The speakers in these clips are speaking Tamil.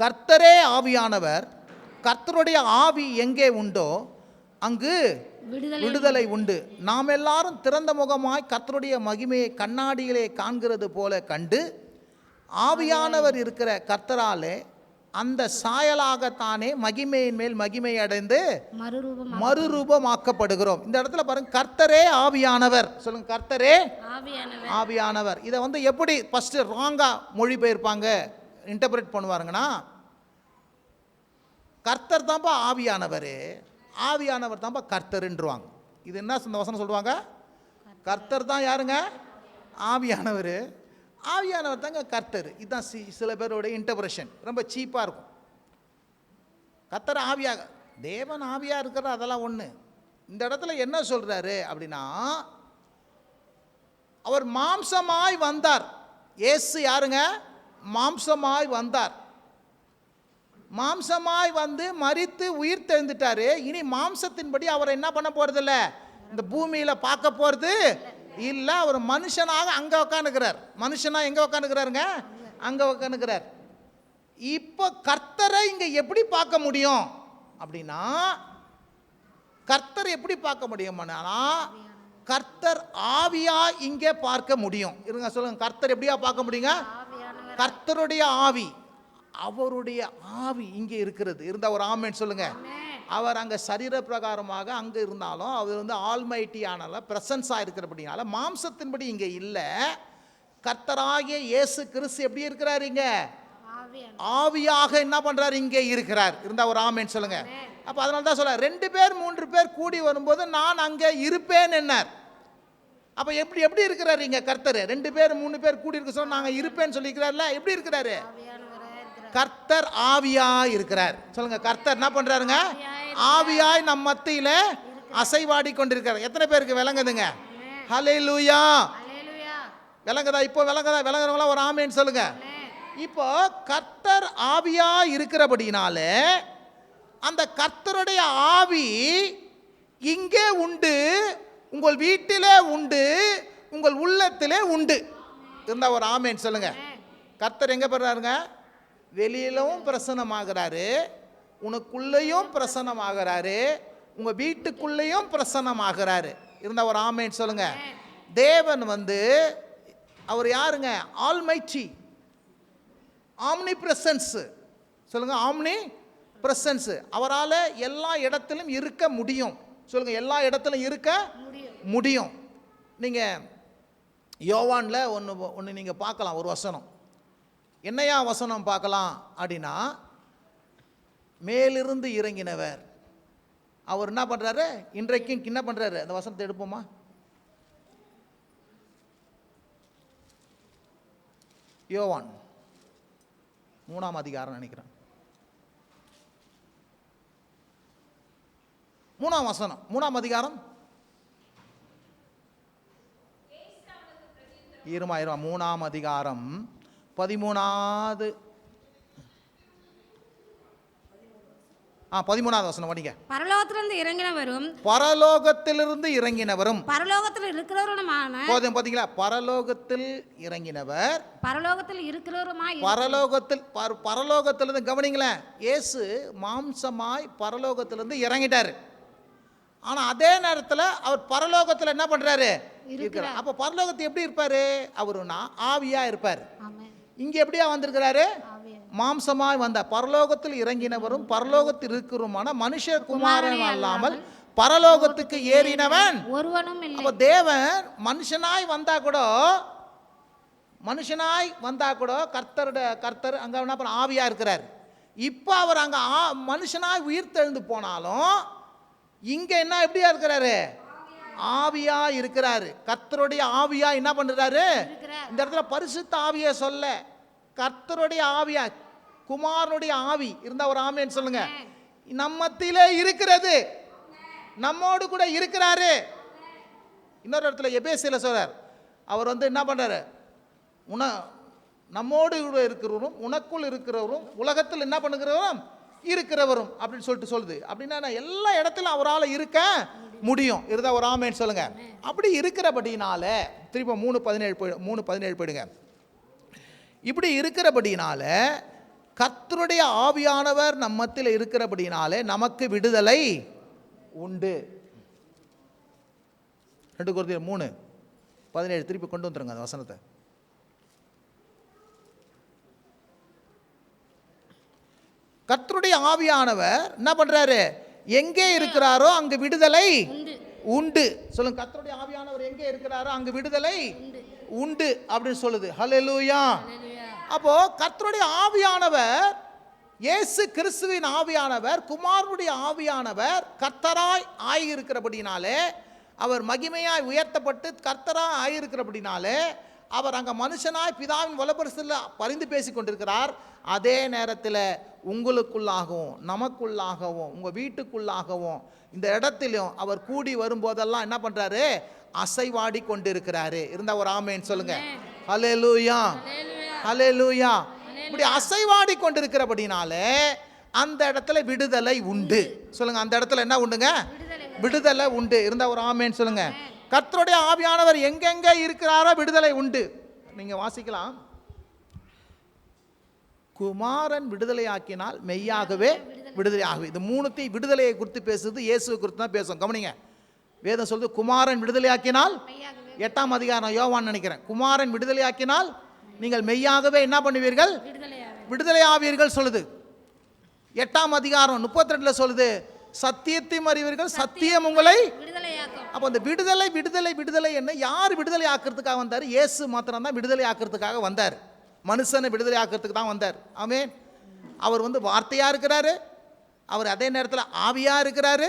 கர்த்தரே ஆவியானவர் கர்த்தருடைய ஆவி எங்கே உண்டோ அங்கு விடுதலை உண்டு. நாம் எல்லாரும் திறந்த முகமாய் கர்த்தருடைய மகிமையை கண்ணாடியிலே காண்கிறது போல கண்டு ஆவியானவர் இருக்கிற கர்த்தராலே அந்த சாயலாகத்தானே மகிமையின் மேல் மகிமை அடைந்து மறுரூபம் மறுரூபமாக்கப்படுகிறோம். இந்த இடத்துல பாருங்க கர்த்தரே ஆவியானவர். சொல்லுங்க கர்த்தரே ஆவியானவர். ஆவியானவர். இதை வந்து எப்படி ஃபஸ்ட்டு ராங்காக மொழிபெயர்ப்பாங்க இன்டர்பிரேட் பண்ணுவாருங்கன்னா கர்த்தர் தான்ப்பா ஆவியானவர் ஆவியானவர் தான்ப்பா கர்த்தருன்றுவாங்க. இது என்ன இந்த வசனம் சொல்லுவாங்க? கர்த்தர் தான் யாருங்க? ஆவியானவர். ஆவியானவர் தாங்க கர்த்தர். இதுதான் சி சில பேரோட இன்டர்பிரேஷன் ரொம்ப சீப்பாக இருக்கும். கர்த்தர் ஆவியாக தேவன் ஆவியாக இருக்கிறது அதெல்லாம் ஒன்று இந்த இடத்துல என்ன சொல்கிறாரு அப்படின்னா அவர் மாம்சமாய் வந்தார். ஏசு யாருங்க? மாம்சமாய் வந்தார். மாம்சமாய் வந்து மரித்து உயிர் தெழுந்துட்டாரு. இனி மாம்சத்தின்படி அவரை என்ன பண்ண போறதில்ல? இந்த பூமியில் பார்க்க போகிறது இல்லை அவர் மனுஷனாக அங்கே உட்காந்துக்கிறார் மனுஷனா எங்கே உட்காந்துக்கிறாருங்க அங்கே உட்காந்துக்கிறார் இப்போ கர்த்தரை இங்கே எப்படி பார்க்க முடியும்? அப்படின்னா கர்த்தர் எப்படி பார்க்க முடியுமானா கர்த்தர் ஆவியா இங்கே பார்க்க முடியும். இருங்க சொல்லுங்க. கர்த்தர் எப்படியா பார்க்க முடியுங்க? கர்த்தருடைய ஆவி. அவருடைய ஆவி இங்கே இருக்கிறது. இருந்த ஒரு ஆமேன்னு சொல்லுங்க. அவர் அங்கே சரீர பிரகாரமாக அங்கே இருந்தாலும் அவர் வந்து ஆல்மைட்டி ஆனால பிரசன்ஸாக இருக்கிறபடினால மாம்சத்தின்படி இங்கே இல்லை. கர்த்தராகிய இயேசு கிறிஸ்து எப்படி இருக்கிறார் இங்க? ஆவியாக என்ன பண்றாரு? இங்கே இருக்கிறார். இருந்தா ஒரு ஆமேன்னு சொல்லுங்க. அப்ப அதனால தான் சொல்ல ரெண்டு பேர் மூன்று பேர் கூடி வரும்போது நான் அங்கே இருப்பேன் என்னார். அப்ப எப்படி எப்படி இருக்கிறாரு இங்க கர்த்தர்? ரெண்டு பேர் மூணு பேர் கூடி இருக்க சொல்ல நாங்க இருப்பேன்னு சொல்லிக்கிறார்ல எப்படி இருக்கிறார்? கர்த்தர் ஆவியா இருக்கிறார். சொல்லுங்க கர்த்தர் என்ன பண்றாருங்க? ஆவியாய் நம் மத்தியில அசைவாடி கொண்டிருக்கிறார். எத்தனை பேருக்கு விளங்குதுங்க? ஹலே லூயா விளங்குதா? இப்போ விளங்குதா? விளங்குறவங்களா ஒரு ஆமேன்னு சொல்லுங்க. இப்போ கர்த்தர் ஆவியா இருக்கிறபடினால அந்த கர்த்தருடைய ஆவி இங்கே உண்டு உங்கள் வீட்டிலே உண்டு உங்கள் உள்ளத்திலே உண்டு. இருந்தா ஒரு ஆமேன்னு சொல்லுங்க. கர்த்தர் எங்க போடுறாருங்க? வெளியிலும் பிரசன்னமாகிறாரு உனக்குள்ளேயும் பிரசன்னமாகிறாரு உங்க வீட்டுக்குள்ளேயும் பிரசன்னமாகிறாரு. இருந்தா ஒரு ஆமேன்னு சொல்லுங்க. தேவன் வந்து அவர் யாருங்க? ஆல்மைட்டி ஆம்னி பிரசன்ஸ் சொல்லுங்க ஆம்னி பிரசன்ஸ் அவரால் எல்லா இடத்திலும் இருக்க முடியும். சொல்லுங்க எல்லா இடத்திலும் இருக்க முடியும். நீங்கள் யோவானில் ஒன்று ஒன்று நீங்கள் பார்க்கலாம் ஒரு வசனம். என்னையா வசனம் பார்க்கலாம் அப்படின்னா மேலிருந்து இறங்கினவர். அவர் என்ன பண்ணுறாரு இன்றைக்கும் என்ன பண்ணுறாரு அந்த வசனத்தை எடுப்போமா? யோவான் மூணாம் அதிகாரம் நினைக்கிறேன். மூணாம் வசனம் மூணாம் அதிகாரம். இருமா இருமா மூணாம் அதிகாரம். பதிமூணாவது. ஆ பதிமூணாவது வசனம் படிங்க பரலோகத்திலிருந்து இறங்கினவரும் பரலோகத்திலிருந்து இறங்கினவரும். பரலோகத்தில் இருக்கிறவருமான போதும் பார்த்தீங்களா பரலோகத்தில் இறங்கினவர். பரலோகத்தில் இருக்கிறவருமாய் பரலோகத்தில் பர பரலோகத்திலிருந்து கவனிங்களேன் இயேசு மாம்சமாய் பரலோகத்திலிருந்து இறங்கிட்டார். ஆனால் அதே நேரத்தில் அவர் பரலோகத்தில் என்ன பண்ணுறாரு இருக்கிறார். அப்போ பரலோகத்தில் எப்படி இருப்பார்? அவருனா ஆவியாக இருப்பார். இங்கே எப்படியா வந்திருக்கிறாரு? மாம்சமாய் வந்த பரலோகத்தில் இறங்கினவரும் பரலோகத்தில் இருக்கிறுமான மனுஷகுமாரன் அல்லாமல் பரலோகத்துக்கு ஏறினவன். ஒருவனும் அப்போ தேவன் மனுஷனாய் வந்தா கூட மனுஷனாய் வந்தா கூட கர்த்தருடைய கர்த்தர் அங்கே என்ன பண்ண ஆவியா இருக்கிறார். இப்போ அவர் அங்கே ஆ மனுஷனாய் உயிர் தெழுந்து போனாலும் இங்கே என்ன எப்படியா இருக்கிறாரு? ஆவியா இருக்கிறாரு. கர்த்தருடைய ஆவியா என்ன பண்ணுறாரு இந்த இடத்துல பரிசுத்த ஆவியை சொல்ல. கர்த்தருடைய ஆவியா குமாரனுடைய ஆவி. இருந்தா ஒரு ஆவின்னு சொல்லுங்க. நம்மத்திலே இருக்கிறது. நம்மோடு கூட இருக்கிறாரு. இன்னொரு இடத்துல எபேசியில் சொல்றார். அவர் வந்து என்ன பண்றாரு? உன நம்மோடு கூட இருக்கிறவரும் உனக்குள் இருக்கிறவரும் உலகத்தில் என்ன பண்ணுகிறவரும்? இருக்கிறவரும் அப்படின்னு சொல்லிட்டு சொல்லுது. அப்படின்னா நான் எல்லா இடத்துலையும் அவரால் இருக்க முடியும். இருந்தால் ஒரு ஆமேன்னு சொல்லுங்க. அப்படி இருக்கிறபடினால திரும்ப மூணு பதினேழு போய் மூணு பதினேழு போயிடுங்க. இப்படி இருக்கிறபடினால கர்த்தருடைய ஆவியானவர் நம்மத்தில் இருக்கிறபடினாலே நமக்கு விடுதலை உண்டு. ரெண்டு குருதியர் மூணு பதினேழு. திருப்பி கொண்டு வந்துருங்க அந்த வசனத்தை. கர்த்தருடைய ஆவியானவர் என்ன பண்றாரு? எங்கே இருக்கிறாரோ அங்கு விடுதலை உண்டு. உண்டு. சொல்லுங்க கர்த்தருடைய ஆவியானவர் எங்கே இருக்கிறாரோ அங்கு விடுதலை உண்டு அப்படின்னு சொல்லுது. ஹalleluya அப்போ கர்த்தருடைய ஆவியானவர் இயேசு கிறிஸ்துவின் ஆவியானவர் குமாரனுடைய ஆவியானவர் கர்த்தராய் ஆகியிருக்கிறபடினாலே அவர் மகிமையாய் உயர்த்தப்பட்டு கர்த்தராய் ஆகியிருக்கிறபடினாலே அவர் அங்கே மனுஷனாய் பிதாவின் வலப்பரிசில் பரிந்து பேசி கொண்டிருக்கிறார் அதே நேரத்தில் உங்களுக்குள்ளாகவும் நமக்குள்ளாகவும் உங்கள் வீட்டுக்குள்ளாகவும் இந்த இடத்திலும் அவர் கூடி வரும்போதெல்லாம் என்ன பண்ணுறாரு அசைவாடி கொண்டிருக்கிறாரு. இருந்தா ஒரு ஆமேன்னு சொல்லுங்க. ஹalleluya. ஹalleluya. ஹalleluya. இப்படி அசைவாடி கொண்டிருக்கிறபடினாலே அந்த இடத்துல விடுதலை உண்டு. சொல்லுங்க அந்த இடத்துல என்ன உண்டுங்க? விடுதலை விடுதலை உண்டு. இருந்தா ஒரு ஆமேன்னு சொல்லுங்க. கர்த்தருடைய ஆவியானவர் எங்கெங்க இருக்கிறாரோ விடுதலை உண்டு. நீங்க வாசிக்கலாம். குமாரன் விடுதலையாக்கினால் மெய்யாகவே விடுதலையாகவே இது மூணுத்தையும் விடுதலையை குறித்து பேசுறது இயேசுவை குறித்து தான் பேசும். கவனிங்க. வேதம் சொல்லுது குமாரன் விடுதலையாக்கினால் மெய்யாகவே. எட்டாம் அதிகாரம் யோவான் நினைக்கிறேன். குமாரன் விடுதலையாக்கினால் நீங்கள் மெய்யாகவே என்ன பண்ணுவீர்கள்? விடுதலை ஆவீர்கள் சொல்லுது. எட்டாம் அதிகாரம் முப்பத்தி ரெண்டுல சொல்லுது சத்தியத்தையும் அறிவீர்கள் சத்தியம் உங்களை அப்போ அந்த விடுதலை விடுதலை விடுதலை என்ன? யார் விடுதலை ஆக்கிறதுக்காக வந்தார்? இயேசு மாத்திரம் தான் விடுதலை ஆக்கிறதுக்காக வந்தார். மனுஷனை விடுதலை ஆக்கிறதுக்கு தான் வந்தார். ஆமென். அவர் வந்து வார்த்தையா இருக்கிறாரு. அவர் அதே நேரத்தில் ஆவியா இருக்கிறாரு.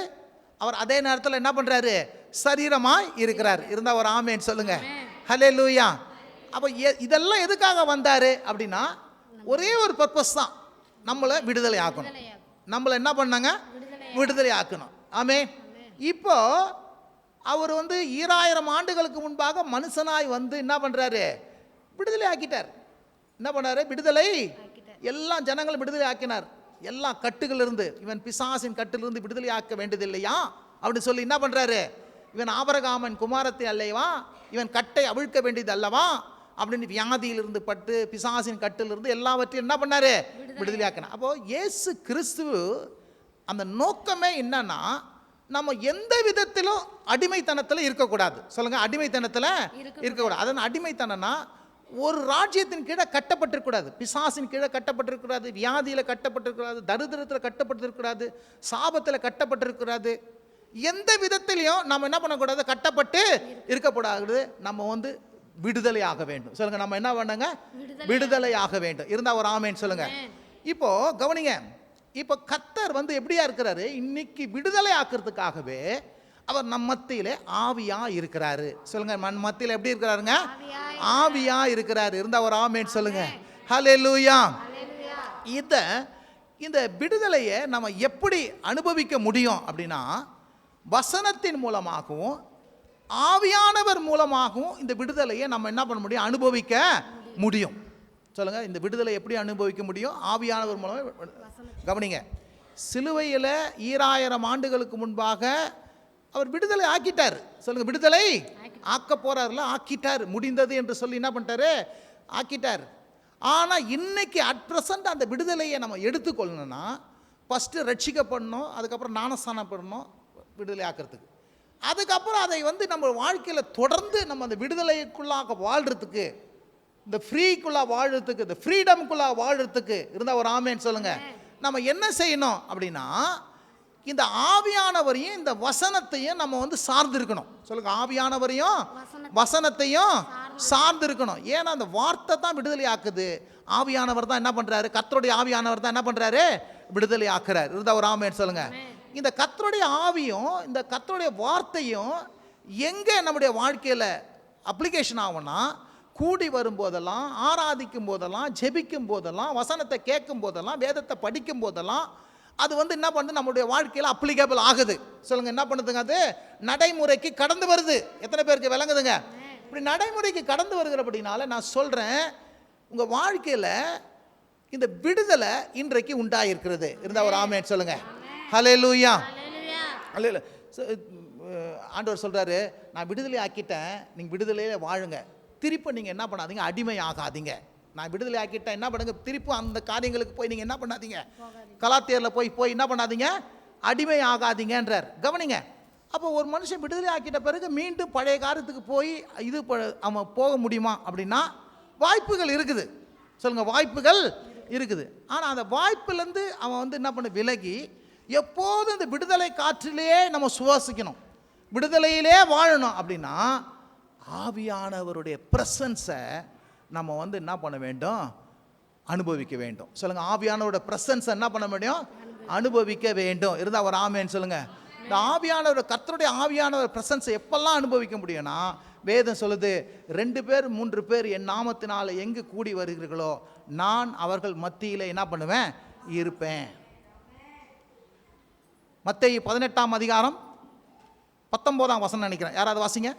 அவர் அதே நேரத்தில் என்ன பண்றாரு? சரீரமாய் இருக்கிறார். இருந்தா ஒரு ஆமேன்னு சொல்லுங்க. ஹலே லூயா அப்போ இதெல்லாம் எதுக்காக வந்தாரு? அப்படின்னா ஒரே ஒரு பர்பஸ் தான். நம்மளை விடுதலை ஆக்கணும். நம்மளை என்ன பண்ணாங்க? விடுதலை ஆக்கணும். ஆமே இப்போ அவர் வந்து ஈராயிரம் ஆண்டுகளுக்கு முன்பாக மனுஷனாய் வந்து என்ன பண்றாரு? விடுதலை ஆக்கிட்டார். என்ன பண்ணாரு? விடுதலை எல்லா ஜனங்களும் விடுதலை ஆக்கினார். எல்லா கட்டுகளிலிருந்து இவன் பிசாசின் கட்டிலிருந்து விடுதலை ஆக்க வேண்டியதில்லையா? அப்படின்னு சொல்லி என்ன பண்றாரு? இவன் ஆபரகாமன் குமாரத்தை அல்லவா? இவன் கட்டை அவிழ்க்க வேண்டியது அல்லவா? அப்படின்னு வியாதியிலிருந்து பட்டு பிசாசின் கட்டிலிருந்து எல்லாவற்றையும் என்ன பண்ணாரு? விடுதலை ஆக்கினார். அப்போ இயேசு கிறிஸ்து அந்த நோக்கமே என்னன்னா நம்ம எந்த விதத்திலும் அடிமைத்தனத்தில் இருக்கக்கூடாது. சொல்லுங்க அடிமைத்தனத்தில் இருக்கக்கூடாது. அதன் அடிமைத்தனம்னா ஒரு ராஜ்யத்தின் கீழே கட்டப்பட்டிருக்கூடாது பிசாசின் கீழே கட்டப்பட்டிருக்கூடாது வியாதியில் கட்டப்பட்டிருக்கூடாது தரித்திரத்தில் கட்டப்பட்டிருக்கூடாது சாபத்தில் கட்டப்பட்டிருக்கூடாது எந்த விதத்திலையும் நம்ம என்ன பண்ணக்கூடாது? கட்டப்பட்டு இருக்கக்கூடாது. நம்ம வந்து விடுதலை ஆக வேண்டும். சொல்லுங்க நம்ம என்ன பண்ணுங்க விடுதலை ஆக வேண்டும். இருந்தா ஒரு ஆமேன்னு சொல்லுங்க. இப்போ கவனிங்க இப்போ கத்தர் வந்து எப்படியா இருக்கிறாரு? இன்னைக்கு விடுதலை ஆக்கிறதுக்காகவே அவர் நம் மத்தியிலே ஆவியா இருக்கிறாரு. சொல்லுங்க மண் மத்தியில எப்படி இருக்கிறாருங்க? ஆவியா இருக்கிறாரு. இருந்தா ஒரு ஆமேன்னு சொல்லுங்க. ஹalleluya. ஹalleluya. இத இந்த விடுதலையை நம்ம எப்படி அனுபவிக்க முடியும் அப்படின்னா வசனத்தின் மூலமாகவும் ஆவியானவர் மூலமாகவும் இந்த விடுதலையை நம்ம என்ன பண்ண முடியும்? அனுபவிக்க முடியும். சொல்லுங்கள் இந்த விடுதலை எப்படி அனுபவிக்க முடியும்? ஆவியானவர் மூலமாக கவனிங்க. சிலுவையில் ஈராயிரம் ஆண்டுகளுக்கு முன்பாக அவர் விடுதலை ஆக்கிட்டார். சொல்லுங்கள் விடுதலை ஆக்க போறாருல ஆக்கிட்டார். முடிந்தது என்று சொல்லி என்ன பண்ணிட்டாரு? ஆக்கிட்டார். ஆனால் இன்னைக்கு அட் ப்ரெசண்ட் அந்த விடுதலையை நம்ம எடுத்துக்கொள்ளணும்னா ஃபஸ்ட்டு ரட்சிக்கப்படணும் அதுக்கப்புறம் நாணஸ்தானம் பண்ணணும் விடுதலை ஆக்கிறதுக்கு. அதுக்கப்புறம் அதை வந்து நம்ம வாழ்க்கையில் தொடர்ந்து நம்ம அந்த விடுதலைக்குள்ளாக வாழ்கிறதுக்கு இந்த ஃப்ரீக்குள்ளே வாழறதுக்கு இந்த ஃப்ரீடம்குள்ளே வாழறதுக்கு இருந்தால் ஒரு ஆமேன்னு சொல்லுங்க. நம்ம என்ன செய்யணும் அப்படின்னா இந்த ஆவியானவரையும் இந்த வசனத்தையும் நம்ம வந்து சார்ந்து இருக்கணும் சொல்லுங்க ஆவியானவரையும் வசனத்தை வசனத்தையும் சார்ந்து இருக்கணும் ஏன்னா அந்த வார்த்தை தான் விடுதலை ஆக்குது ஆவியானவர் தான் என்ன பண்றாரு? கர்த்தருடைய ஆவியானவர் தான் என்ன பண்றாரு? விடுதலை ஆக்குறாரு இருந்தா ஒரு ஆமேன்னு சொல்லுங்க. இந்த கர்த்தருடைய ஆவியும் இந்த கர்த்தருடைய வார்த்தையும் எங்கே நம்முடைய வாழ்க்கையில் அப்ளிகேஷன் ஆகும்னா கூடி வரும்போதெல்லாம் ஆராதிக்கும் போதெல்லாம் ஜெபிக்கும் போதெல்லாம் வசனத்தை கேட்கும் போதெல்லாம் வேதத்தை படிக்கும் போதெல்லாம் அது வந்து என்ன பண்ணுது? நம்முடைய வாழ்க்கையில் அப்ளிகேபிள் ஆகுது. சொல்லுங்க என்ன பண்ணுதுங்க அது? நடைமுறைக்கு கடந்து வருது. எத்தனை பேருக்கு விளங்குதுங்க? இப்படி நடைமுறைக்கு கடந்து வருகிறபடினால நான் சொல்கிறேன் உங்கள் வாழ்க்கையில் இந்த விடுதலை இன்றைக்கு உண்டாயிருக்கிறது. இருந்தால் ஒரு ஆமேன் சொல்லுங்க. ஹலே லூயா அல்ல ஆண்டவர் சொல்கிறாரு நான் விடுதலை ஆக்கிட்டேன் நீங்கள் விடுதலையே வாழுங்க. திருப்பி நீங்கள் என்ன பண்ணாதீங்க? அடிமை ஆகாதீங்க நான் விடுதலை ஆக்கிட்டேன். என்ன பண்ணுங்க? திருப்பும் அந்த காரியங்களுக்கு போய் நீங்கள் என்ன பண்ணாதீங்க? கலாத்தியரில் போய் போய் என்ன பண்ணாதீங்க? அடிமை ஆகாதீங்கன்றார் கவனிங்க. அப்போ ஒரு மனுஷன் விடுதலை ஆக்கிட்ட பிறகு மீண்டும் பழைய காரியத்துக்கு போய் இது அவன் போக முடியுமா? அப்படின்னா வாய்ப்புகள் இருக்குது. சொல்லுங்க வாய்ப்புகள் இருக்குது. ஆனால் அந்த வாய்ப்புலேருந்து அவன் வந்து என்ன பண்ண விலகி எப்போதும் இந்த விடுதலை காற்றிலேயே நம்ம சுவாசிக்கணும். விடுதலையிலே வாழணும் அப்படின்னா ஆவியானவருடைய ப்ரெசன்ஸை நம்ம வந்து என்ன பண்ண வேண்டும்? அனுபவிக்க வேண்டும். சொல்லுங்கள் ஆவியானவரோட ப்ரெசன்ஸை என்ன பண்ண முடியும்? அனுபவிக்க வேண்டும். இருந்தால் ஒரு ஆமேன்னு சொல்லுங்கள் இந்த ஆவியானவர் கர்த்தருடைய ஆவியானவர் ப்ரெசன்ஸை எப்பெல்லாம் அனுபவிக்க முடியும்னா வேதம் சொல்லுது ரெண்டு பேர் மூன்று பேர் என் நாமத்தினால் எங்கு கூடி வருகிறீர்களோ நான் அவர்கள் மத்தியில் என்ன பண்ணுவேன்? இருப்பேன். மத்திய பதினெட்டாம் அதிகாரம் பத்தொம்போதாம் வசனம் நினைக்கிறேன். யாராவது வாசிங்க?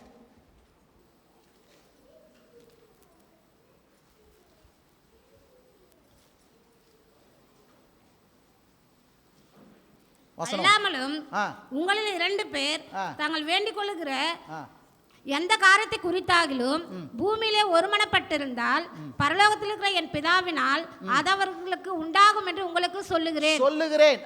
அல்லாமலும் உங்களில் இரண்டு பேர். தாங்கள் வேண்டிக் கொள்ளுகிற எந்த காரியத்தை குறித்தாகிலும் பூமியிலே ஒருமனப்பட்டிருந்தால் பரலோகத்தில் இருக்கிற என் பிதாவினால் அது அவர்களுக்கு உண்டாகும் என்று உங்களுக்கு சொல்லுகிறேன். சொல்லுகிறேன்.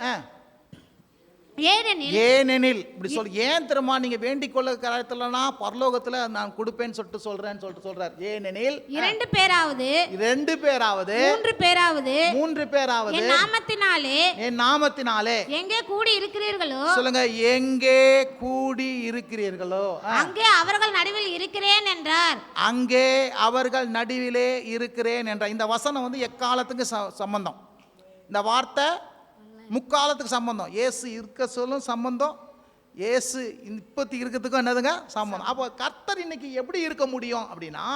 ஏனெனில் ஏனெனில் இப்படி சொல் ஏன் தெரியுமா நீங்க வேண்டிக் கொள்ள காரியத்துலனா பரலோகத்துல நான் கொடுப்பேன்னு சொல்லிட்டு சொல்றேன்னு சொல்லிட்டு சொல்றார். ஏனெனில் இரண்டு பேராவது ரெண்டு பேராவது மூன்று பேராவது மூன்று பேராவது என் நாமத்தினாலே என் நாமத்தினாலே எங்கே கூடி இருக்கிறீர்களோ சொல்லுங்க எங்கே கூடி இருக்கிறீர்களோ. அங்கே அவர்கள் நடுவில் இருக்கிறேன் என்றார். அங்கே அவர்கள் நடுவிலே இருக்கிறேன் என்ற இந்த வசனம் வந்து எக்காலத்துக்கு சம்பந்தம்? இந்த வார்த்தை முக்காலத்துக்கு சம்பந்தம். இயேசு இருக்க சொல்லும் சம்பந்தம் இயேசு இப்பத்தி இருக்கிறதுக்கும் என்னதுங்க? சம்பந்தம். அப்போ கர்த்தர் இன்னைக்கு எப்படி இருக்க முடியும் அப்படின்னா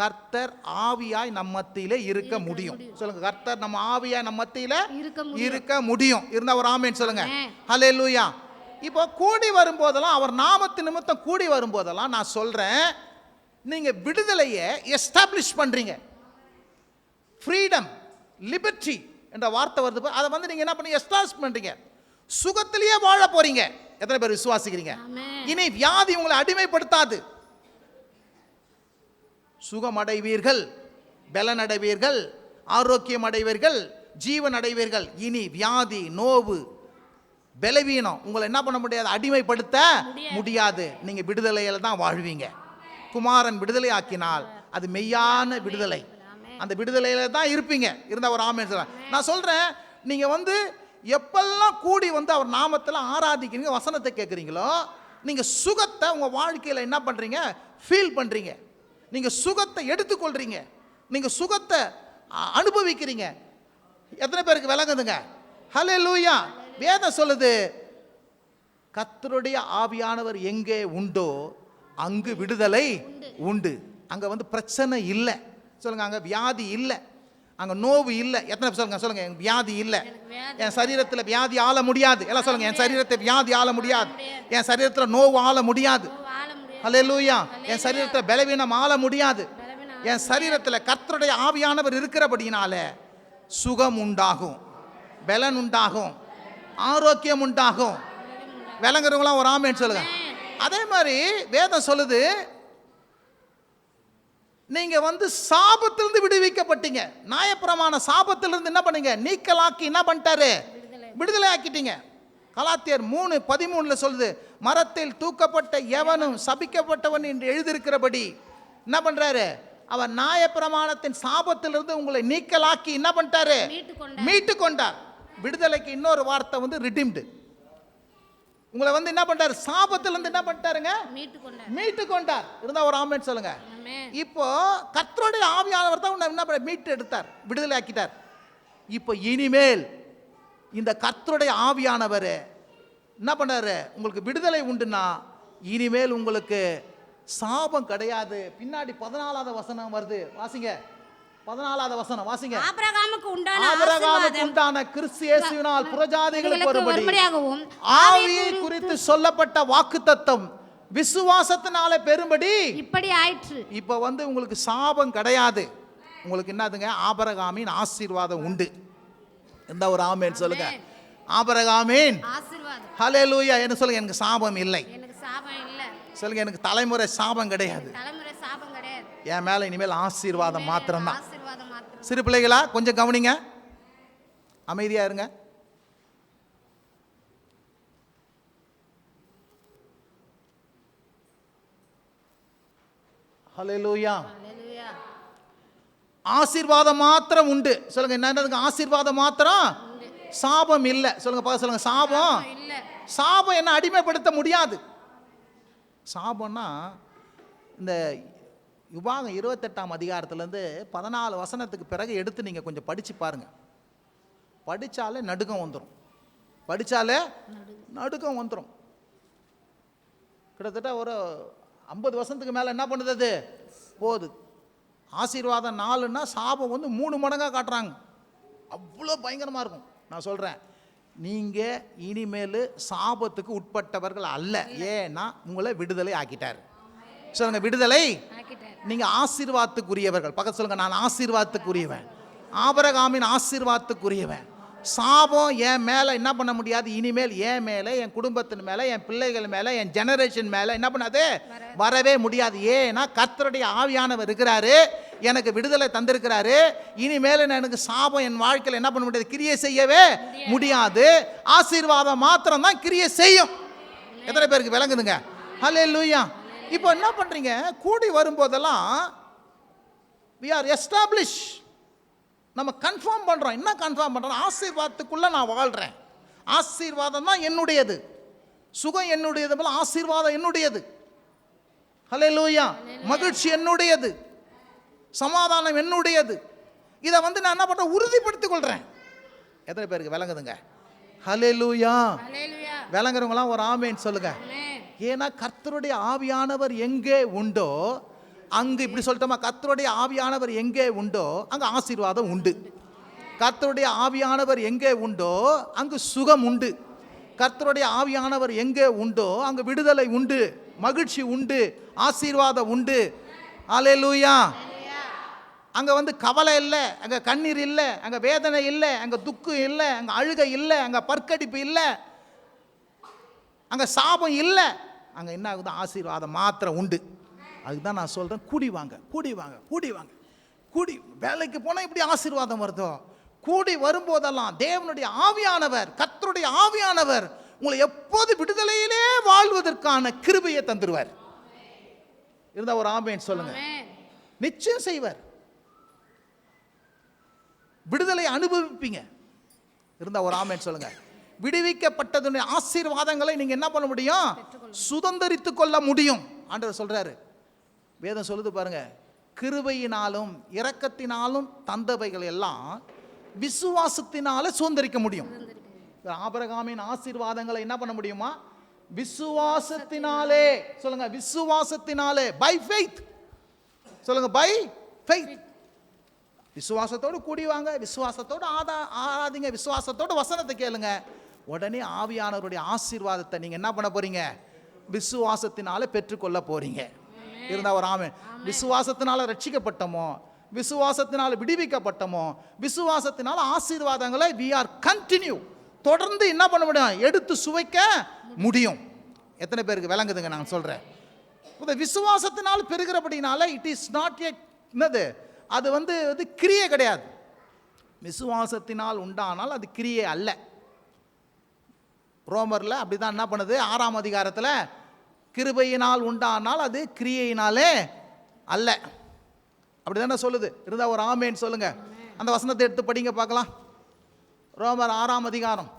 கர்த்தர் ஆவியாய் நம்ம மத்தியிலே இருக்க முடியும். சொல்லுங்க கர்த்தர் நம்ம ஆவியாய் நம்ம மத்தியில இருக்க முடியும். இருந்தா ஒரு ஆமேன்னு சொல்லுங்க. ஆமென். ஹலே லூயா இப்போ கூடி வரும்போதெல்லாம் அவர் நாமத்து நிமித்தம் கூடி வரும்போதெல்லாம் நான் சொல்றேன் நீங்க விடுதலையை எஸ்டாப்ளிஷ் பண்றீங்க. ஃப்ரீடம் லிபர்ட்டி என்ற வார்த்தை வருது. அதை வந்து நீங்க என்ன பண்ணி எஸ்டாப்ளிஷ் பண்றீங்க சுகத்திலேயே வாழ போறீங்க. எத்தனை பேர் விசுவாசிக்கிறீங்க. இனி வியாதி உங்களை அடிமைப்படுத்தாது. சுகம் அடைவீர்கள் பலன் அடைவீர்கள் ஆரோக்கியம் அடைவீர்கள் ஜீவன் அடைவீர்கள் இனி வியாதி நோவு பலவீனம் உங்களை என்ன பண்ண முடியாது? அடிமைப்படுத்த முடியாது. நீங்க விடுதலையில தான் வாழ்வீங்க. குமாரன் விடுதலை ஆக்கினால் அது மெய்யான விடுதலை. அந்த விடுதலையில தான் இருப்பீங்க. இருந்தா ஒரு ஆமென் சொல்ல நான் சொல்றேன் நீங்க வந்து எப்பெல்லாம் கூடி வந்து அவர் நாமத்தில் ஆராதிக்கிறீங்க வசனத்தை கேட்குறீங்களோ நீங்க சுகத்தை உங்க வாழ்க்கையில என்ன பண்றீங்க? ஃபீல் பண்றீங்க. நீங்க சுகத்தை எடுத்துக்கொள்றீங்க. நீங்க சுகத்தை அனுபவிக்கிறீங்க. எத்தனை பேருக்கு விளங்குதுங்க ஹலே லூயா வேதம் சொல்லுது கர்த்தருடைய ஆவியானவர் எங்கே உண்டோ அங்கு விடுதலை உண்டு. அங்க வந்து பிரச்சனை இல்லை. சொல்லுங்க அங்க வியாதி இல்லை. அங்க நோவு இல்லை. எத்தனை பேர் சொல்லுங்க சொல்லுங்க எனக்கு வியாதி இல்லை. என் சரீரத்தில் வியாதி ஆள முடியாது. எல்லாம் சொல்லுங்க என் சரீரத்தை வியாதி ஆள முடியாது. என் சரீரத்தில் நோவு ஆள முடியாது. ஹalleluya. என் சரீரத்தில் பலவீனம் ஆள முடியாது. என் சரீரத்தில் கர்த்தருடைய ஆவியானவர் இருக்கிறபடினால சுகம் உண்டாகும். பலன் உண்டாகும். ஆரோக்கியம் உண்டாகும். விளங்குறவங்களாம் ஒரு ஆமேன்னு சொல்லுங்க. அதே மாதிரி வேதம் சொல்லுது நீங்க வந்து சாபத்திலிருந்து விடுவிக்கப்பட்டீங்க. நியாயப்பிரமாண சாபத்திலிருந்து என்ன பண்ணீங்க? நீக்கலாக்கி என்ன பண்ணிட்டாரு? விடுதலை. ஆக்கிட்டீங்க. கலாத்தியர் மூணு பதிமூணுல சொல்லுது மரத்தில் தூக்கப்பட்ட எவனும் சபிக்கப்பட்டவன் என்று எழுதியிருக்கிறபடி. என்ன பண்றாரு? அவர் நியாயப்பிரமாணத்தின் சாபத்திலிருந்து உங்களை நீக்கலாக்கி என்ன பண்ணிட்டாரு? மீட்டு கொண்ட மீட்டு கொண்டார் விடுதலைக்கு இன்னொரு வார்த்தை வந்து ரிடீம்டு உங்களை வந்து என்ன பண்ணிட்டாரு? சாபத்திலிருந்து என்ன பண்ணிட்டாருங்க? மீட்டு கொண்ட மீட்டு கொண்டார் இருந்தா ஒரு ஆமென் சொல்லுங்க. ஆமென். இப்போ கர்த்தருடைய ஆவியானவர் தான் உன்னை என்ன பண்ண மீட்டு எடுத்தார் விடுதலை ஆக்கிட்டார் இப்போ இனிமேல் இந்த கர்த்தருடைய ஆவியானவர் என்ன பண்ணாரு? உங்களுக்கு விடுதலை உண்டுன்னா இனிமேல் உங்களுக்கு சாபம் கிடையாது. பின்னாடி பதினாலாவது வசனம் வருது. வாசிங்க. பதினாலாவது வசனம் வாசிங்க. ஆபிரகாமுக்கு உண்டான ஆபிரகாமுக்கு உண்டான கிறிஸ்து இயேசுவினால் புறஜாதிகளுக்கு ஒருபடியாகவும் ஆவியை குறித்து சொல்லப்பட்ட வாக்குத்தத்தம் விசுவாசத்தினால பெறும்படி. இப்படி ஆயிற்று. இப்போ வந்து உங்களுக்கு சாபம் கிடையாது. உங்களுக்கு என்னதுங்க? ஆபரகாமின் ஆசீர்வாதம் உண்டு. இந்த ஒரு ஆமேன் சொல்லுங்க. ஆபரகாமீன். ஆசீர்வாதம். ஹalleluya என்ன சொல்லுங்க? எனக்கு சாபம் இல்லை. சொல்லுங்க எனக்கு தலைமுறை சாபம் கிடையாது. என் மேல இனிமேல் ஆசீர்வாதம் மாத்திரம்தான். சிறு பிள்ளைகளா கொஞ்சம் கவனிங்க. அமைதியா இருங்க. ஹalleluya ஆசீர்வாதம் மாத்திரம் உண்டு. சொல்லுங்க என்னதுக்கு ஆசீர்வாதம் மாத்திரம்? சாபம் இல்லை. சொல்லுங்க பார்க்க சொல்லுங்க சாபம். சாபம் என்ன அடிமைப்படுத்த முடியாது. சாபம்னா இந்த யுபாகம் இருபத்தெட்டாம் அதிகாரத்துலேருந்து பதினாலு வசனத்துக்கு பிறகு எடுத்து நீங்கள் கொஞ்சம் படித்து பாருங்கள் படித்தாலே நடுக்கம் வந்துடும் படித்தாலே நடுக்கம். வந்துடும் கிட்டத்தட்ட ஒரு ஐம்பது வருஷத்துக்கு மேலே என்ன பண்ணுது அது? போகுது ஆசீர்வாதம் நாலுன்னா சாபம் வந்து மூணு மடங்காக காட்டுறாங்க. அவ்வளோ பயங்கரமாக இருக்கும். நான் சொல்கிறேன் நீங்கள் இனிமேல் சாபத்துக்கு உட்பட்டவர்கள் அல்ல. ஏன்னா உங்களை விடுதலை ஆக்கிட்டார். சொல்லுங்க விடுதலை? நீங்கள் ஆசீர்வாதத்துக்குரியவர்கள் பக்கத்து சொல்லுங்க நான் ஆசீர்வாதத்துக்குரியவன் ஆபரகாமின் ஆசீர்வாதத்துக்குரியவன் சாபம் என் மேலே என்ன பண்ண முடியாது? இனிமேல் என் மேலே என் குடும்பத்தின் மேலே என் பிள்ளைகள் மேலே என் ஜெனரேஷன் மேலே என்ன பண்ணாது? வரவே முடியாது. ஏன்னா கர்த்தருடைய ஆவியானவர் இருக்கிறாரு. எனக்கு விடுதலை தந்திருக்கிறாரு. இனிமேல் நான் எனக்கு சாபம் என் வாழ்க்கையில் என்ன பண்ண முடியாது? கிரியை செய்யவே முடியாது. ஆசீர்வாதம் மாத்திரம் தான் கிரியை செய்யும். எத்தனை பேருக்கு விளங்குதுங்க? ஹலே லூயா இப்போ என்ன பண்ணுறீங்க கூடி வரும்போதெல்லாம் வி ஆர் எஸ்டாப்ளிஷ் நம்ம கன்ஃபார்ம் பண்ணுறோம் என்ன கன்ஃபார்ம் பண்ணுறோம் ஆசீர்வாதத்துக்குள்ளே நான் வாழ்கிறேன் ஆசீர்வாதம் தான் என்னுடையது. சுகம் என்னுடையது போல ஆசீர்வாதம் என்னுடையது. ஹலே லூயா மகிழ்ச்சி என்னுடையது. சமாதானம் என்னுடையது. இதை வந்து நான் என்ன பண்ணுறேன் உறுதிப்படுத்திக் கொள்கிறேன் எத்தனை பேருக்கு விளங்குதுங்க? ஹலே லூயா விளங்குறவங்களாம் ஒரு ஆமேன்னு சொல்லுங்க. ஆமென் ஏன்னா கர்த்தருடைய ஆவியானவர் எங்கே உண்டோ அங்கு இப்படி சொல்லிட்டோமா கர்த்தருடைய ஆவியானவர் எங்கே உண்டோ அங்கே ஆசீர்வாதம் உண்டு. கர்த்தருடைய ஆவியானவர் எங்கே உண்டோ அங்கு சுகம் உண்டு. கர்த்தருடைய ஆவியானவர் எங்கே உண்டோ அங்கு விடுதலை உண்டு மகிழ்ச்சி உண்டு ஆசீர்வாதம் உண்டு. ஆலேலூயா அங்கே வந்து கவலை இல்லை அங்கே கண்ணீர் இல்லை அங்கே வேதனை இல்லை அங்கே துக்கம் இல்லை அங்கே அழுகை இல்லை அங்கே பற்கடிப்பு இல்லை. அங்கே சாபம் இல்லை. அங்கே என்ன ஆகுது? ஆசீர்வாதம் மாத்திரம் உண்டு. அதுக்கு தான் நான் சொல்கிறேன் கூடி வாங்க கூடி வாங்க கூடி வாங்க. கூடி வேலைக்கு போனால் இப்படி ஆசீர்வாதம் வருதோ? கூடி வரும்போதெல்லாம் தேவனுடைய ஆவியானவர் கர்த்தருடைய ஆவியானவர் உங்களை எப்போது விடுதலையிலே வாழ்வதற்கான கிருபையை தந்துருவார். இருந்தா ஒரு ஆமேன் சொல்லுங்க. நிச்சயம் செய்வார். விடுதலை அனுபவிப்பீங்க. இருந்தா ஒரு ஆமேன் சொல்லுங்க. விடுவிக்கப்பட்டதுடைய ஆசீர்வாதங்களை நீங்க என்ன பண்ண முடியும்? சுதந்தரித்து கொள்ள முடியும். ஆண்டவர் சொல்றாரு. வேதம் சொல்லுது பாருங்க. கிருபையினாலும் இரக்கத்தினாலும் தந்தவைகள் எல்லாம் விசுவாசத்தினால சுதந்தரிக்க முடியும். ஆபரகாமின் ஆசீர்வாதங்களை என்ன பண்ண முடியுமா? விசுவாசத்தினாலே சொல்லுங்க விசுவாசத்தினாலே பை ஃபெய்த் சொல்லுங்க பை ஃபெய்த் விசுவாசத்தோடு கூடி வாங்க விசுவாசத்தோடு ஆதா ஆராதிங்க விசுவாசத்தோடு வசனத்தை கேளுங்க. உடனே ஆவியானவருடைய ஆசீர்வாதத்தை நீங்க என்ன பண்ண போறீங்க? விசுவாசத்தினால பெற்றுக்கொள்ள போறீங்க. இருந்தா ஒரு ஆமென். விசுவாசத்தினால ரட்சிக்கப்பட்டோமோ விசுவாசத்தினால விடுவிக்கப்பட்டோமோ விசுவாசத்தினால ஆசீர்வாதங்களை வி ஆர் கண்டினியூ தொடர்ந்து என்ன பண்ண முடியும்? எடுத்து சுவைக்க முடியும். எத்தனை பேருக்கு விளங்குதுங்க நான் சொல்றேன். இந்த விசுவாசத்தினால் பெருகிறபடினால இட் இஸ் நாட் எ என்னது? அது வந்து அது கிரியை கிடையாது. விசுவாசத்தினால் உண்டானால் அது கிரியை அல்ல. ரோமரில் அப்படி தான் என்ன பண்ணுது? ஆறாம் அதிகாரத்தில் கிருபையினால் உண்டானால் அது கிரியையினாலே அல்ல. அப்படி தானே சொல்லுது. இருந்தால் ஒரு ஆமேன்னு சொல்லுங்க. அந்த வசனத்தை எடுத்து படிங்க பார்க்கலாம். ரோமர் ஆறாம் அதிகாரம்.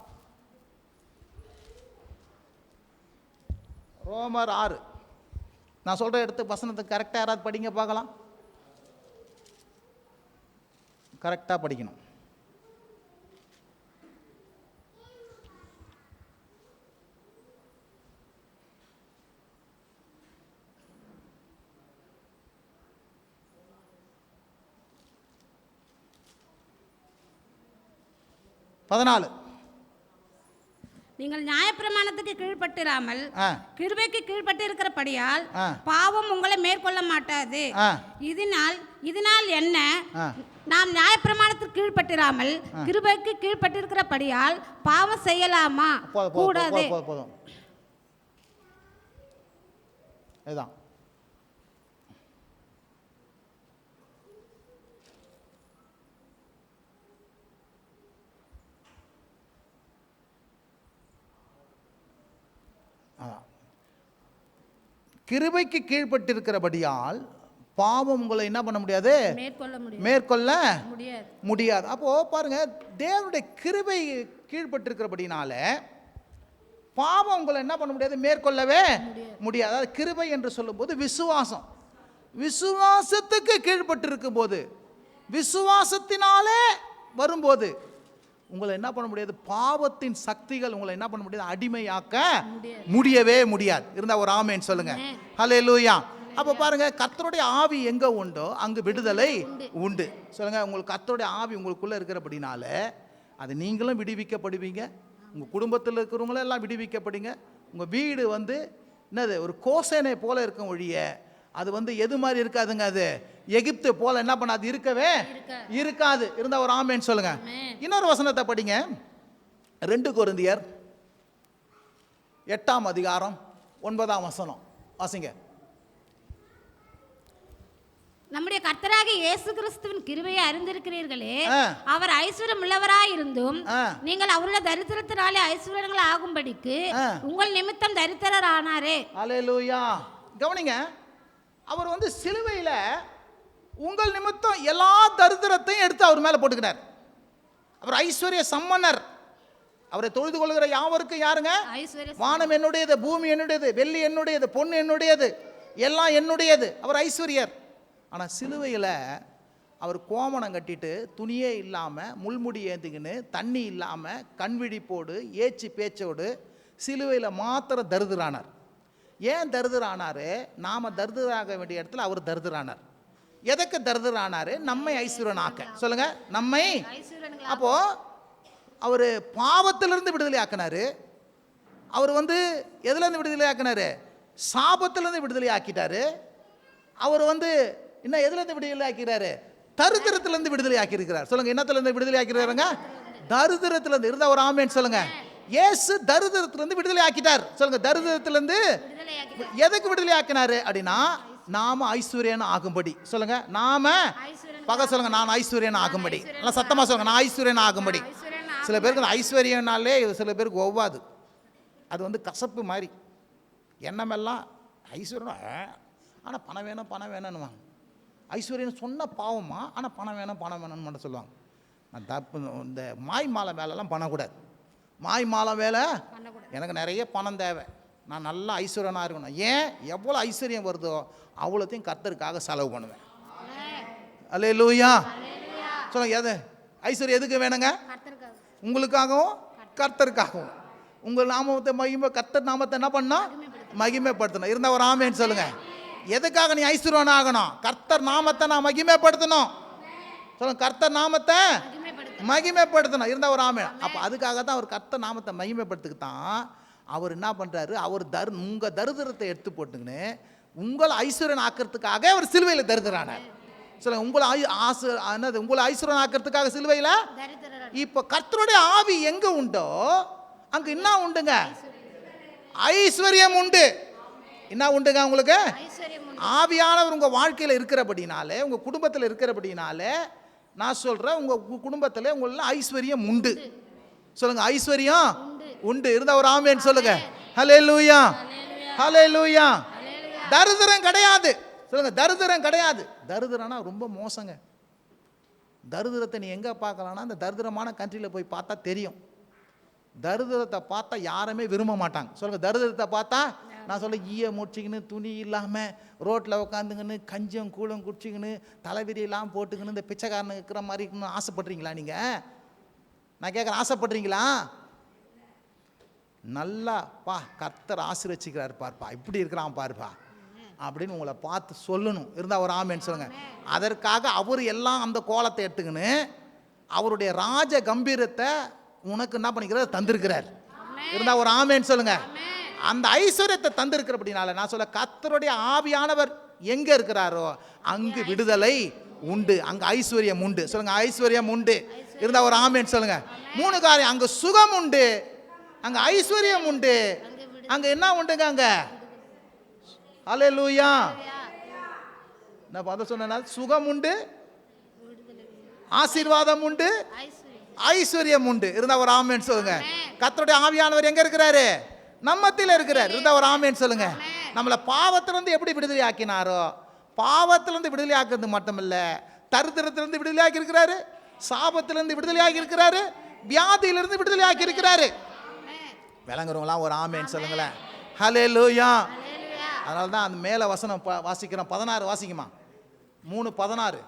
ரோமர் ஆறு. நான் சொல்கிற எடுத்து வசனத்தை கரெக்டாக யாராவது படிங்க பார்க்கலாம். கரெக்டாக படிக்கணும். பதினாலு. நீங்கள் நியாயப்பிரமாணத்துக்கு கீழ்ப்பட்டிராமல் ஆ. கிருபைக்கு கீழ்ப்பட்டு இருக்கிறபடியால். பாவம் உங்களை மேற்கொள்ள மாட்டாது. இதனால் இதனால் என்ன. நாம் நியாயப்பிரமாணத்துக்கு கீழ்ப்பட்டிராமல் கிருபைக்கு கீழ்ப்பட்டிருக்கிறபடியால் பாவம் செய்யலாமா? கூடாது. இதுதான். கிருபைக்கு கீழ்ப்பட்டிருக்கிறபடியால் பாவம் உங்களை என்ன பண்ண முடியாது? மேற்கொள்ள முடியாது. முடியாது. அப்போ பாருங்க தேவனுடைய கிருபை கீழ்ப்பட்டிருக்கிறபடினால பாவம் உங்களை என்ன பண்ண முடியாது? மேற்கொள்ளவே முடியாது. அதாவது கிருபை என்று சொல்லும்போது விசுவாசம். விசுவாசத்துக்கு கீழ்ப்பட்டிருக்கும் போது விசுவாசத்தினாலே வரும்போது உங்களை என்ன பண்ண முடியாது? பாவத்தின் சக்திகள் உங்களை என்ன பண்ண முடியாது? அடிமையாக்க முடியவே முடியாது. இருந்தா ஒரு ஆமேன்னு சொல்லுங்க. ஹலே லூயா அப்போ பாருங்க கர்த்தருடைய ஆவி எங்க உண்டோ அங்கு விடுதலை உண்டு. சொல்லுங்க உங்களுக்கு கர்த்தருடைய ஆவி உங்களுக்குள்ள இருக்கிறபடினால அது நீங்களும் விடுவிக்கப்படுவீங்க. உங்க குடும்பத்தில் இருக்கிறவங்களும் எல்லாம் விடுவிக்கப்படுங்க. உங்க வீடு வந்து என்னது ஒரு கோசேனை போல இருக்கும் ஒழிய அது வந்து எது மாதிரி இருக்காதுங்க அது? எகிப்து போல என்ன பண்ணாது? இருக்கவே இருக்காது. இருந்தா ஒரு ஆமேன்னு சொல்லுங்க. இன்னொரு வசனத்தை படிங்க. ரெண்டு கொரிந்தியர் எட்டாம் அதிகாரம் ஒன்பதாம் வசனம். வாசிங்க. நம்முடைய கர்த்தராகிய இயேசு கிறிஸ்துவின் கிருபையை அறிந்திருக்கிறீர்களே. அவர் ஐஸ்வர்யம் உள்ளவராய் இருந்தும். நீங்கள் அவருடைய தரித்திரத்தினாலே ஐஸ்வர்யங்கள் ஆகும்படிக்கு. உங்கள் நிமித்தம் தரித்திரர் ஆனாரே அலேலூயா கவனிங்க. அவர் வந்து சிலுவையில் உங்கள் நிமித்தம் எல்லா தரித்திரத்தையும் எடுத்து அவர் மேலே போட்டுக்கிறார் அவர் ஐஸ்வர்ய சம்மன்னர். அவரை தொழுது கொள்கிற யாவருக்கும் யாருங்க? வானம் என்னுடையது பூமி என்னுடையது வெள்ளி என்னுடையது பொண்ணு என்னுடையது எல்லாம் என்னுடையது. அவர் ஐஸ்வர்யர். ஆனால் சிலுவையில் அவர் கோமணம் கட்டிட்டு துணியே இல்லாமல் முள்முடி ஏந்திக்கின்னு தண்ணி இல்லாமல் கண்விழிப்போடு ஏச்சு பேச்சோடு சிலுவையில் மாத்திரம் தருதுரானார் ஏன் தருதுரானார்? நாம் தருதராக வேண்டிய இடத்துல அவர் தருதுரானார். எதற்கு தருதரானார்? நம்மை ஐஸ்வர்யனாக்க சொல்லுங்க நம்மை. ஐஸ்வர்யங்கள் அப்போ அவர் பாவத்திலிருந்து விடுதலை ஆக்கினாரு அவர் வந்து எதுலேருந்து விடுதலை ஆக்கினாரு சாபத்திலேருந்து விடுதலை ஆக்கிட்டாரு அவர் வந்து இன்னும் எதுலேருந்து விடுதலை ஆக்கிறாரு தரித்திரத்திலேருந்து விடுதலை ஆக்கியிருக்கிறார் சொல்லுங்க என்னத்துலேருந்து விடுதலை ஆக்கிறாருங்க தரித்திரத்திலேருந்து. இருந்தா ஒரு ஆமேன்னு சொல்லுங்க. இயேசு தரித்திரத்திலேருந்து விடுதலை ஆக்கிட்டார் சொல்லுங்க தரித்திரத்திலேருந்து விடுதலையாக்கி எதுக்கு விடுதலை ஆக்கினாரு அப்படின்னா நாம ஐஸ்வர்யன் ஆகும்படி. சொல்லுங்க நாம ஐஸ்வர்யன் பக சொல்லுங்க நான் ஐஸ்வர்யன் ஆகும்படி. நல்லா சத்தமா சொல்லுங்க நான் ஐஸ்வர்யன் ஆகும்படி. ஐஸ்வர்யன் சில பேருக்கு ஐஸ்வர்யனாலே சில பேருக்கு ஒவ்வாது. அது வந்து கசப்பு மாதிரி. எண்ணமெல்லாம் ஐஸ்வர்யம் ஆனால் பணம் வேணும் பணம் வேணும்னுவாங்க. ஐஸ்வர்யம் சொன்ன பாவமா ஆனால் பணம் வேணும் பணம் வேணும்னு மட்டும் சொல்லுவாங்க. நான் தப்பு இந்த மாய் மாலை வேலைலாம் பண்ணக்கூடாது. மாய் மாலை வேலை எனக்கு நிறைய பணம் தேவை. நான் நல்லா ஐஸ்வர்யனாக இருக்கணும். ஏன்? எவ்வளோ ஐஸ்வர்யம் வருதோ அவ்வளோத்தையும் கர்த்தருக்காக செலவு பண்ணுவேன். அல்லே லூயா சொல்லுங்க எது? ஐஸ்வர்யம் எதுக்கு வேணுங்க? உங்களுக்காகவும் கர்த்தருக்காகவும். உங்கள் நாமத்தை மகிமை கர்த்தர் நாமத்தை என்ன பண்ணா? மகிமைப்படுத்தணும். இருந்த ஒரு ஆமேன்னு சொல்லுங்க. எதுக்காக நீ ஐஸ்வர்யன் ஆகணும்? கர்த்தர் நாமத்தை நான் மகிமைப்படுத்தணும். சொல்லுங்க கர்த்தர் நாமத்தை மகிமைப்படுத்த மகிமைப்படுத்தணும். இருந்த ஒரு ஆமே அப்போ அதுக்காக தான் அவர் கர்த்தர் நாமத்தை மகிமைப்படுத்துக்கு தான் அவர் என்ன பண்ணுறாரு அவர் தரு உங்கள் தரித்திரத்தை எடுத்து போட்டுங்கன்னு உங்களை ஐஸ்வர்யன் ஆக்கிறதுக்காக அவர் சிலுவையில் தருதுறானார் சொல்லுங்க உங்களை ஐ ஆசு என்னது உங்களை ஐஸ்வர்யன் ஆக்கிறதுக்காக சிலுவையில்? இப்போ கர்த்தருடைய ஆவி எங்க உண்டோ அங்க என்ன உண்டுங்க? ஐஸ்வர்யம் உண்டு. என்ன உண்டுங்க உங்களுக்கு. ஆவியானவர் உங்க வாழ்க்கையில இருக்கிறபடினாலே உங்க குடும்பத்தில் இருக்கிறபடினாலே நான் சொல்றேன் உங்க கு- குடும்பத்துல உங்கள ஐஸ்வர்யம் உண்டு. சொல்லுங்க ஐஸ்வர்யம். உண்டு. இருந்த ஒரு ஆமேன்னு சொல்லுங்க. ஹலே லூயா ஹலே லூயா தரித்திரம் கிடையாது. சொல்லுங்க தரித்திரம் கிடையாது. தரித்திரம்னா ரொம்ப மோசங்க. தரித்திரத்தை நீ எங்கே பார்க்கலான்னா அந்த தரித்திரமான கண்ட்ரியில் போய் பார்த்தா தெரியும். தரித்திரத்தை பார்த்தா யாருமே விரும்ப மாட்டாங்க. சொல்லுங்கள் தரித்திரத்தை பார்த்தா நான் சொல்ல ஈய முடிச்சிக்கின்னு துணி இல்லாமல் ரோட்டில் உட்காந்துக்கின்னு கஞ்சம் கூழம் குடிச்சிக்கின்னு தலைவிரியெல்லாம் போட்டுக்கின்னு இந்த பிச்சைக்காரனுக்கு இருக்கிற மாதிரி இருக்கணும்னு ஆசைப்படுறீங்களா நீங்கள் நான் கேட்குறேன் ஆசைப்படுறீங்களா? நல்லா பா கர்த்தர் ஆசீர்வச்சிக்கிறார் பார்ப்பா இப்படி இருக்கிறான் பார்ப்பா. அப்படின்னு உங்களை பார்த்து சொல்லணும். இருந்தால் ஒரு ஆமேன்னு சொல்லுங்க. அதற்காக அவர் எல்லாம் அந்த கோலத்தை எடுத்துக்கின்னு அவருடைய ராஜ கம்பீரத்தை உனக்கு என்ன பண்ணிக்கிறார்? தந்திருக்கிறார். இருந்தா ஒரு ஆமேன்னு சொல்லுங்க. அந்த ஐஸ்வர்யத்தை தந்திருக்கிறபடினால நான் சொல்ல கர்த்தருடைய ஆவியானவர் எங்க இருக்கிறாரோ அங்கு விடுதலை உண்டு. அங்க ஐஸ்வர்யம் உண்டு. சொல்லுங்க ஐஸ்வர்யம் உண்டு. இருந்தா ஒரு ஆமேன்னு சொல்லுங்க. மூணு காரியம் அங்க சுகம் உண்டு. அங்க ஐஸ்வர்யம் உண்டு. அங்க என்ன உண்டுங்க அங்க? அலே லூயா நான் பார்த்து சொன்னா சுகம் உண்டு. ஆசீர்வாதம் உண்டு. ஐஸ்வர்யம். உண்டு. இருந்தா ஒரு ஆமேன்னு சொல்லுங்க. கர்த்தருடைய ஆவியானவர் எங்க இருக்கிறாரு? நம்மத்தில இருக்கிறார். இருந்தா ஒரு ஆமேன்னு சொல்லுங்க. நம்மளை பாவத்திலிருந்து எப்படி விடுதலை ஆக்கினாரோ பாவத்திலிருந்து விடுதலை ஆக்குறது மட்டுமில்ல தரித்திரத்திலிருந்து விடுதலை ஆக்கி இருக்கிறாரு சாபத்திலிருந்து விடுதலை ஆக்கி இருக்கிறாரு வியாதியிலிருந்து விடுதலை ஆக்கி இருக்கிறாரு விளங்குறவங்களாம் ஒரு ஆமேன்னு சொல்லுங்களேன். ஹலே லூயா அதனால தான் அந்த மேலே வசனம் வாசிக்கிறோம் பதினாறு வாசிக்குமா? மூணு பதினாறு.